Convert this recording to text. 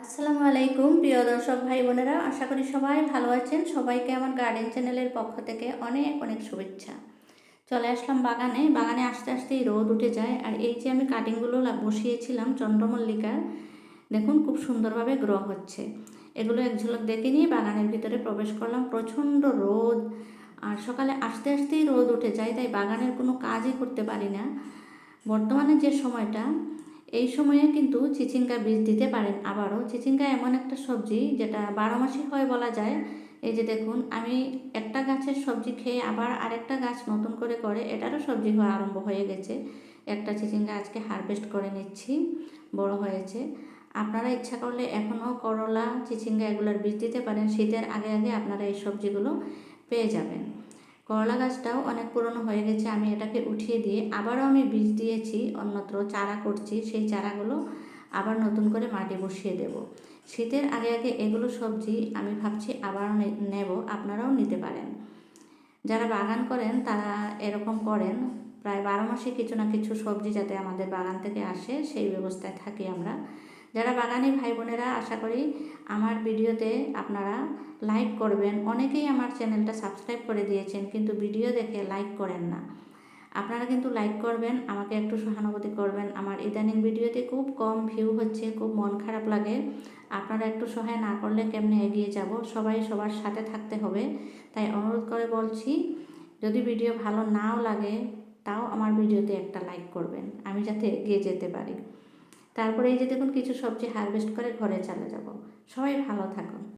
আসসালামু আলাইকুম, প্রিয় দর্শক ভাই বোনেরা। আশা করি সবাই ভালো আছেন। সবাইকে আমার গার্ডেন চ্যানেলের পক্ষ থেকে অনেক অনেক শুভেচ্ছা। চলে আসলাম বাগানে। বাগানে আস্তে আস্তেই রোদ উঠে যায়। আর এই যে আমি কাটিংগুলো বসিয়েছিলাম চন্দ্রমল্লিকার, দেখুন খুব সুন্দরভাবে গ্রো হচ্ছে। এগুলো এক ঝলক দেখে নিয়ে বাগানের ভিতরে প্রবেশ করলাম। প্রচণ্ড রোদ। আর সকালে আস্তে আস্তেই রোদ উঠে যায়। তাই বাগানের কোনো কাজই করতে পারি না। বর্তমানে যে সময়টা এই সময়ে কিন্তু চিচিঙ্গা বীজ দিতে পারেন। আবারও চিচিঙ্গা এমন একটা সবজি যেটা বারো মাসই হয় বলা যায়। এই যে দেখুন, আমি একটা গাছের সবজি খেয়ে আবার আরেকটা গাছ নতুন করে করে এটারও সবজি হওয়া আরম্ভ হয়ে গেছে। একটা চিচিঙ্গা আজকে হারভেস্ট করে নিচ্ছি, বড় হয়েছে। আপনারা ইচ্ছা করলে এখনও করলা, চিচিঙ্গা এগুলোর বীজ দিতে পারেন। শীতের আগে আগে আপনারা এই সবজিগুলো পেয়ে যাবেন। করলা গাছটাও অনেক পুরনো হয়ে গেছে, আমি এটাকে উঠিয়ে দিয়ে আবারও আমি বীজ দিয়েছি, অন্যত্র চারা করছি, সেই চারাগুলো আবার নতুন করে মাটি বসিয়ে দেব। শীতের আগে আগে এগুলো সবজি আমি ভাবছি আবার নেব, আপনারাও নিতে পারেন। যারা বাগান করেন তারা এরকম করেন, প্রায় বারো মাসে কিছু না কিছু সবজি যাতে আমাদের বাগান থেকে আসে, সেই ব্যবস্থায় থাকি আমরা। যারা বাগানি ভাই বোনেরা, আশা করি আমার ভিডিওতে আপনারা লাইক করবেন। অনেকেই আমার চ্যানেলটা সাবস্ক্রাইব করে দিয়েছেন, কিন্তু ভিডিও দেখে লাইক করেন না। আপনারা কিন্তু লাইক করবেন, আমাকে একটু সহানুভূতি করবেন। আমার ইদানিং ভিডিওতে খুব কম ভিউ হচ্ছে, খুব মন খারাপ লাগে। আপনারা একটু সহায় না করলে কেমনে এগিয়ে যাব? সবাই সবার সাথে থাকতে হবে। তাই অনুরোধ করে বলছি, যদি ভিডিও ভালো নাও লাগে, তাও আমার ভিডিওতে একটা লাইক করবেন। আমি যাতে এগিয়ে যেতে পারি। তারপরে এই যে দেখুন কিছু সবজি হারভেস্ট করে ঘরে চলে যাব। সবাই ভালো থাকুন।